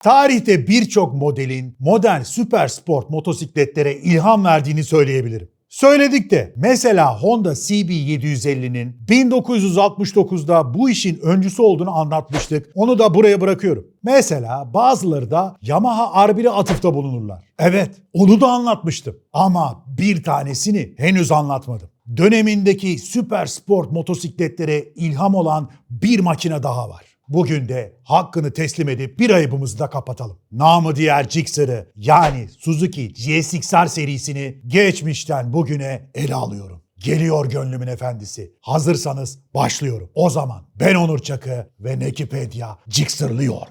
Tarihte birçok modelin modern süper sport motosikletlere ilham verdiğini söyleyebilirim. Söyledik de mesela Honda CB750'nin 1969'da bu işin öncüsü olduğunu anlatmıştık. Onu da buraya bırakıyorum. Mesela bazıları da Yamaha R1'e atıfta bulunurlar. Evet, onu da anlatmıştım. Ama bir tanesini henüz anlatmadım. Dönemindeki süper sport motosikletlere ilham olan bir makine daha var. Bugün de hakkını teslim edip bir ayıbımızı da kapatalım. Namı diğer Gixxer'ı yani Suzuki GSX-R serisini geçmişten bugüne ele alıyorum. Geliyor gönlümün efendisi. Hazırsanız başlıyorum. O zaman ben Onur Çakı ve Nekipedia Gixxer'lıyor.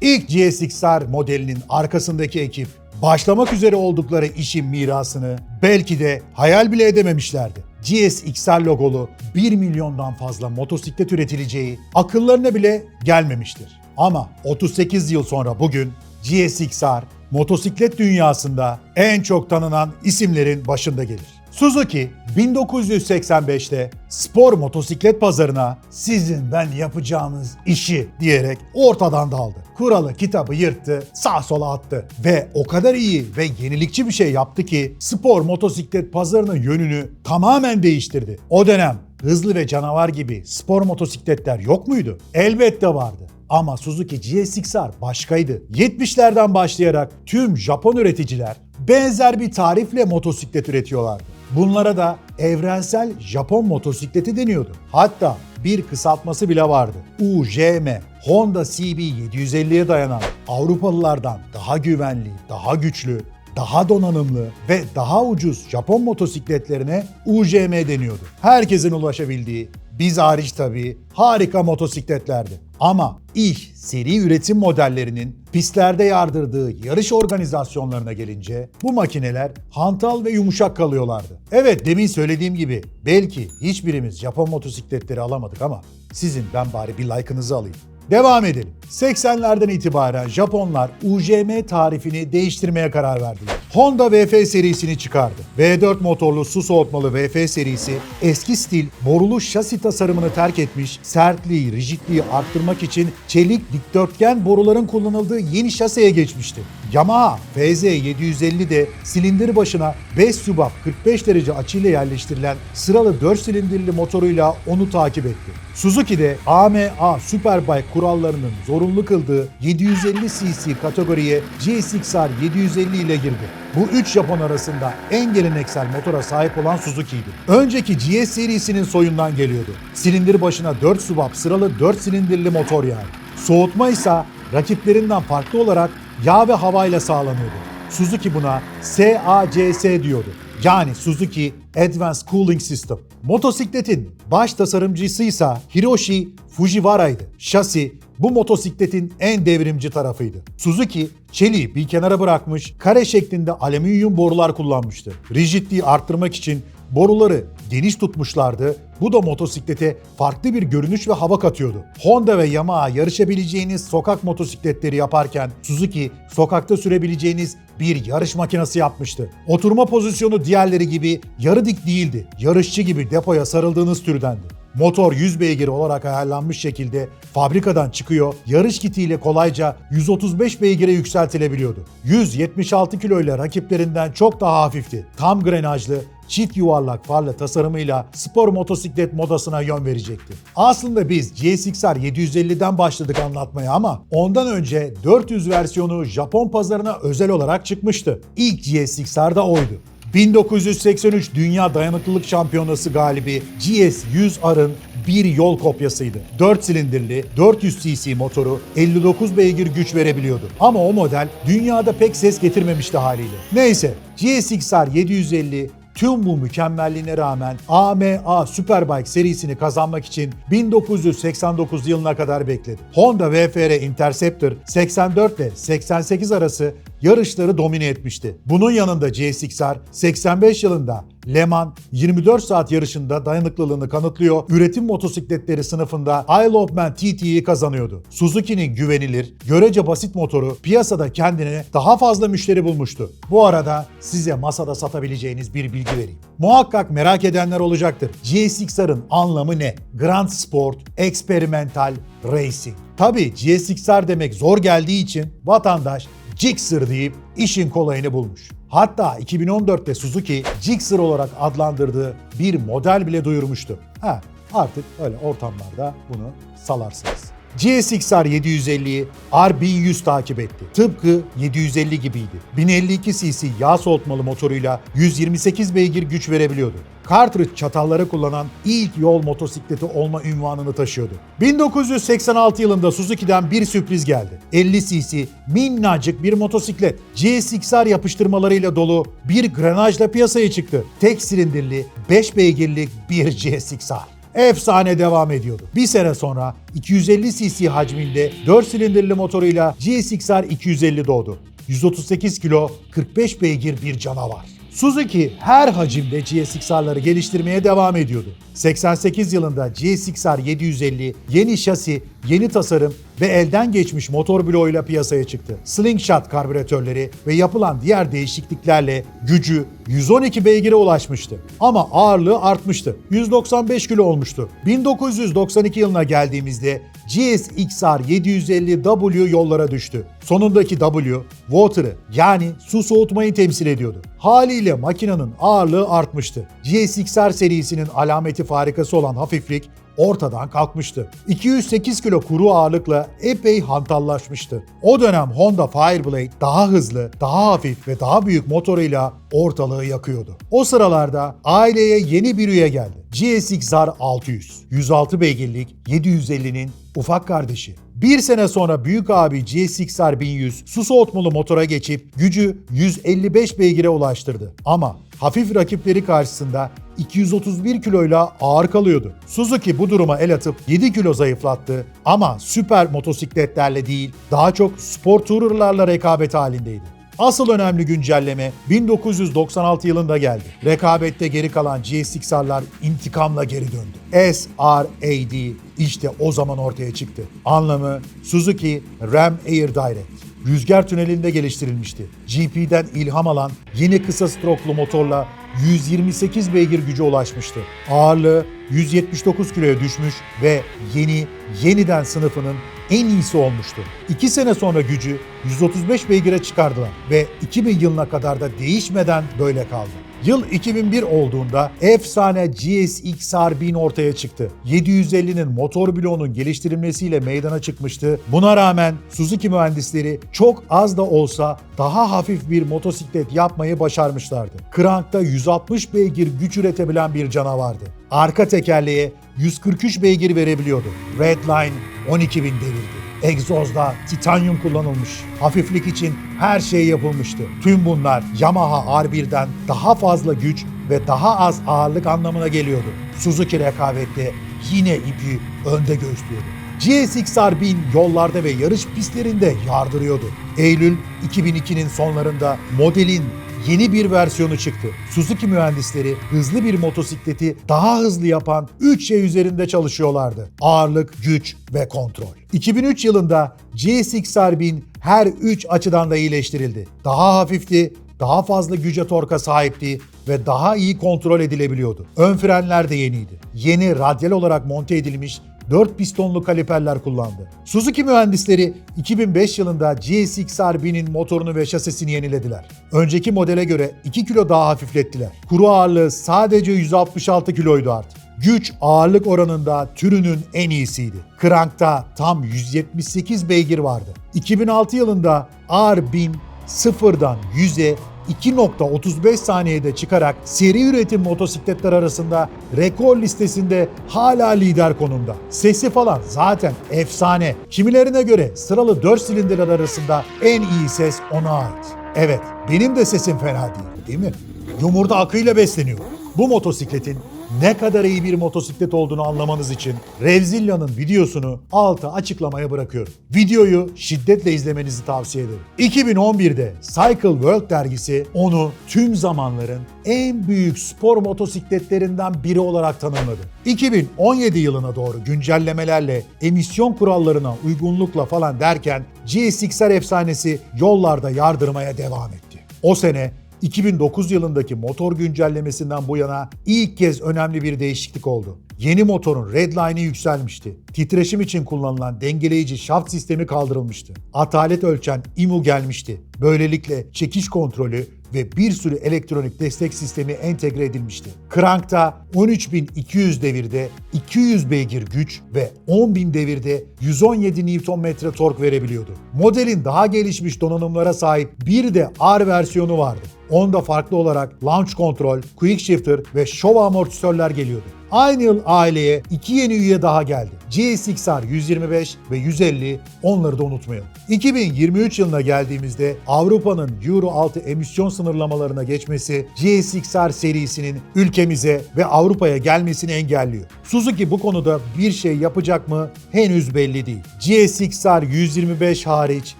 İlk GSX-R modelinin arkasındaki ekip başlamak üzere oldukları işin mirasını belki de hayal bile edememişlerdi. GSX-R logolu 1 milyondan fazla motosiklet üretileceği akıllarına bile gelmemiştir. Ama 38 yıl sonra bugün GSX-R motosiklet dünyasında en çok tanınan isimlerin başında gelir. Suzuki 1985'te spor motosiklet pazarına sizin ben yapacağınız işi diyerek ortadan daldı. Kuralı kitabı yırttı, sağ sola attı ve o kadar iyi ve yenilikçi bir şey yaptı ki spor motosiklet pazarının yönünü tamamen değiştirdi. O dönem hızlı ve canavar gibi spor motosikletler yok muydu? Elbette vardı. Ama Suzuki GSX-R başkaydı. 70'lerden başlayarak tüm Japon üreticiler benzer bir tarifle motosiklet üretiyorlardı. Bunlara da evrensel Japon motosikleti deniyordu. Hatta bir kısaltması bile vardı. UJM, Honda CB750'ye dayanan Avrupalılardan daha güvenli, daha güçlü, daha donanımlı ve daha ucuz Japon motosikletlerine UJM deniyordu. Herkesin ulaşabildiği, biz hariç tabii harika motosikletlerdi. Ama ilk seri üretim modellerinin pistlerde yardırdığı yarış organizasyonlarına gelince bu makineler hantal ve yumuşak kalıyorlardı. Evet demin söylediğim gibi belki hiçbirimiz Japon motosikletleri alamadık ama sizin ben bari bir like'ınızı alayım. Devam edelim. 80'lerden itibaren Japonlar UJM tarifini değiştirmeye karar verdiler. Honda VF serisini çıkardı. V4 motorlu su soğutmalı VF serisi eski stil borulu şasi tasarımını terk etmiş, sertliği, rigidliği arttırmak için çelik dikdörtgen boruların kullanıldığı yeni şaseye geçmişti. Yamaha FZ750 de silindir başına 5 subap 45 derece açıyla yerleştirilen sıralı 4 silindirli motoruyla onu takip etti. Suzuki de AMA Superbike kurallarının zorunlu kıldığı 750 cc kategoriye GSX-R 750 ile girdi. Bu üç Japon arasında en geleneksel motora sahip olan Suzuki'ydi. Önceki GS serisinin soyundan geliyordu. Silindir başına 4 subap sıralı 4 silindirli motor yani. Soğutma ise rakiplerinden farklı olarak yağ ve havayla sağlanıyordu. Suzuki buna SACS diyordu. Yani Suzuki Advanced Cooling System. Motosikletin baş tasarımcısıysa Hiroshi Fujiwara'ydı. Şasi bu motosikletin en devrimci tarafıydı. Suzuki çeliği bir kenara bırakmış, kare şeklinde alüminyum borular kullanmıştı. Rigidliği arttırmak için boruları geniş tutmuşlardı. Bu da motosiklete farklı bir görünüş ve hava katıyordu. Honda ve Yamaha yarışabileceğiniz sokak motosikletleri yaparken Suzuki sokakta sürebileceğiniz bir yarış makinesi yapmıştı. Oturma pozisyonu diğerleri gibi yarı dik değildi. Yarışçı gibi depoya sarıldığınız türdendi. Motor 100 beygir olarak ayarlanmış şekilde fabrikadan çıkıyor, yarış kitiyle kolayca 135 beygire yükseltilebiliyordu. 176 kilo ile rakiplerinden çok daha hafifti. Tam grenajlı, çift yuvarlak farlı tasarımıyla spor motosiklet modasına yön verecekti. Aslında biz GSX-R 750'den başladık anlatmaya ama ondan önce 400 versiyonu Japon pazarına özel olarak çıkmıştı. İlk GSX-R da oydu. 1983 Dünya Dayanıklılık Şampiyonası galibi GS100R'ın bir yol kopyasıydı. 4 silindirli 400 cc motoru 59 beygir güç verebiliyordu. Ama o model dünyada pek ses getirmemişti haliyle. Neyse GSX-R 750 Tüm bu mükemmelliğine rağmen AMA Superbike serisini kazanmak için 1989 yılına kadar bekledi. Honda VFR Interceptor 84 ile 88 arası yarışları domine etmişti. Bunun yanında GSX-R 85 yılında Le Mans 24 saat yarışında dayanıklılığını kanıtlıyor. Üretim motosikletleri sınıfında Isle of Man TT'yi kazanıyordu. Suzuki'nin güvenilir, görece basit motoru piyasada kendine daha fazla müşteri bulmuştu. Bu arada size masada satabileceğiniz bir bilgi vereyim. Muhakkak merak edenler olacaktır. GSX-R'ın anlamı ne? Grand Sport, Experimental, Racing. Tabii GSX-R demek zor geldiği için vatandaş Gixxer deyip işin kolayını bulmuş. Hatta 2014'te Suzuki Gixxer olarak adlandırdığı bir model bile duyurmuştu. Ha, artık öyle ortamlarda bunu salarsınız. GSX-R 750'yi R1100 takip etti. Tıpkı 750 gibiydi. 1052 cc yağ soğutmalı motoruyla 128 beygir güç verebiliyordu. Cartridge çatalları kullanan ilk yol motosikleti olma ünvanını taşıyordu. 1986 yılında Suzuki'den bir sürpriz geldi. 50 cc minnacık bir motosiklet. GSX-R yapıştırmalarıyla dolu bir grenajla piyasaya çıktı. Tek silindirli 5 beygirlik bir GSX-R efsane devam ediyordu. Bir sene sonra 250 cc hacminde 4 silindirli motoruyla GSX-R 250 doğdu. 138 kilo 45 beygir bir canavar. Suzuki her hacimde GSX-R'ları geliştirmeye devam ediyordu. 88 yılında GSX-R 750 yeni şasi, yeni tasarım ve elden geçmiş motor bloğuyla piyasaya çıktı. Slingshot karbüratörleri ve yapılan diğer değişikliklerle gücü 112 beygire ulaşmıştı. Ama ağırlığı artmıştı. 195 kilo olmuştu. 1992 yılına geldiğimizde GSX-R 750W yollara düştü. Sonundaki W, water'ı yani su soğutmayı temsil ediyordu. Haliyle makinenin ağırlığı artmıştı. GSX-R serisinin alameti farikası olan hafiflik ortadan kalkmıştı. 208 kilo kuru ağırlıkla epey hantallaşmıştı. O dönem Honda Fireblade daha hızlı, daha hafif ve daha büyük motoruyla ortalığı yakıyordu. O sıralarda aileye yeni bir üye geldi. GSX-R 600. 106 beygirlik 750'nin ufak kardeşi. Bir sene sonra büyük abi GSX-R 1100 su soğutmalı motora geçip gücü 155 beygire ulaştırdı. Ama hafif rakipleri karşısında 231 kiloyla ağır kalıyordu. Suzuki bu duruma el atıp 7 kilo zayıflattı ama süper motosikletlerle değil daha çok spor tourer rekabet halindeydi. Asıl önemli güncelleme 1996 yılında geldi. Rekabette geri kalan GSX-R'lar intikamla geri döndü. SRAD işte o zaman ortaya çıktı. Anlamı Suzuki Ram Air Direct rüzgar tünelinde geliştirilmişti. GP'den ilham alan yeni kısa stroklu motorla 128 beygir güce ulaşmıştı. Ağırlığı 179 kiloya düşmüş ve yeni, yeniden sınıfının en iyisi olmuştu. 2 sene sonra gücü 135 beygire çıkardılar ve 2000 yılına kadar da değişmeden böyle kaldı. Yıl 2001 olduğunda efsane GSX-R 1000 ortaya çıktı. 750'nin motor bloğunun geliştirilmesiyle meydana çıkmıştı. Buna rağmen Suzuki mühendisleri çok az da olsa daha hafif bir motosiklet yapmayı başarmışlardı. Krank'ta 160 beygir güç üretebilen bir canavardı. Arka tekerleğe 143 beygir verebiliyordu. Redline 12.000 devirdi. Egzozda titanyum kullanılmış. Hafiflik için her şey yapılmıştı. Tüm bunlar Yamaha R1'den daha fazla güç ve daha az ağırlık anlamına geliyordu. Suzuki rekabette yine ipi önde gösteriyordu. GSX-R 1000 yollarda ve yarış pistlerinde yardırıyordu. Eylül 2002'nin sonlarında modelin yeni bir versiyonu çıktı. Suzuki mühendisleri hızlı bir motosikleti daha hızlı yapan 3 şey üzerinde çalışıyorlardı. Ağırlık, güç ve kontrol. 2003 yılında GSX-R 1000 her 3 açıdan da iyileştirildi. Daha hafifti, daha fazla güce torka sahipti ve daha iyi kontrol edilebiliyordu. Ön frenler de yeniydi. Yeni radyal olarak monte edilmiş 4 pistonlu kaliperler kullandı. Suzuki mühendisleri 2005 yılında GSX-R 1000'in motorunu ve şasisini yenilediler. Önceki modele göre 2 kilo daha hafiflettiler. Kuru ağırlığı sadece 166 kiloydu artık. Güç ağırlık oranında türünün en iyisiydi. Krank'ta tam 178 beygir vardı. 2006 yılında R1000 sıfırdan 100'e 2.35 saniyede çıkarak seri üretim motosikletler arasında rekor listesinde hala lider konumda. Sesi falan zaten efsane. Kimilerine göre sıralı 4 silindirler arasında en iyi ses ona ait. Evet, benim de sesim fena değil, değil mi? Yumurta akıyla besleniyor. Bu motosikletin ne kadar iyi bir motosiklet olduğunu anlamanız için Revzilla'nın videosunu alta açıklamaya bırakıyorum. Videoyu şiddetle izlemenizi tavsiye ederim. 2011'de Cycle World dergisi onu tüm zamanların en büyük spor motosikletlerinden biri olarak tanımladı. 2017 yılına doğru güncellemelerle emisyon kurallarına uygunlukla falan derken GSX-R efsanesi yollarda yardırmaya devam etti. O sene 2009 yılındaki motor güncellemesinden bu yana ilk kez önemli bir değişiklik oldu. Yeni motorun redline'i yükselmişti. Titreşim için kullanılan dengeleyici şaft sistemi kaldırılmıştı. Atalet ölçen IMU gelmişti. Böylelikle çekiş kontrolü ve bir sürü elektronik destek sistemi entegre edilmişti. Crank'ta 13200 devirde 200 beygir güç ve 10000 devirde 117 Nm tork verebiliyordu. Modelin daha gelişmiş donanımlara sahip bir de R versiyonu vardı. Onda farklı olarak launch control, quick shifter ve show amortisörler geliyordu. Aynı yıl aileye iki yeni üye daha geldi. GSX-R 125 ve 150 onları da unutmayalım. 2023 yılına geldiğimizde Avrupa'nın Euro 6 emisyon sınırlamalarına geçmesi GSX-R serisinin ülkemize ve Avrupa'ya gelmesini engelliyor. Suzuki bu konuda bir şey yapacak mı henüz belli değil. GSX-R 125 hariç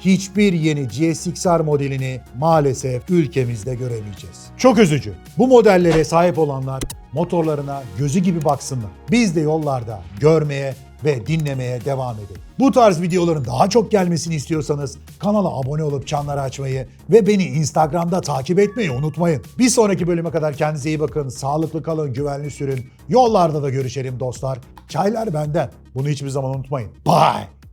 hiçbir yeni GSX-R modelini maalesef ülkemizde göremeyeceğiz. Çok üzücü. Bu modellere sahip olanlar motorlarına gözü gibi baksınlar. Biz de yollarda görmeye ve dinlemeye devam edelim. Bu tarz videoların daha çok gelmesini istiyorsanız kanala abone olup çanları açmayı ve beni Instagram'da takip etmeyi unutmayın. Bir sonraki bölüme kadar kendinize iyi bakın, sağlıklı kalın, güvenli sürün. Yollarda da görüşelim dostlar. Çaylar benden. Bunu hiçbir zaman unutmayın. Bye.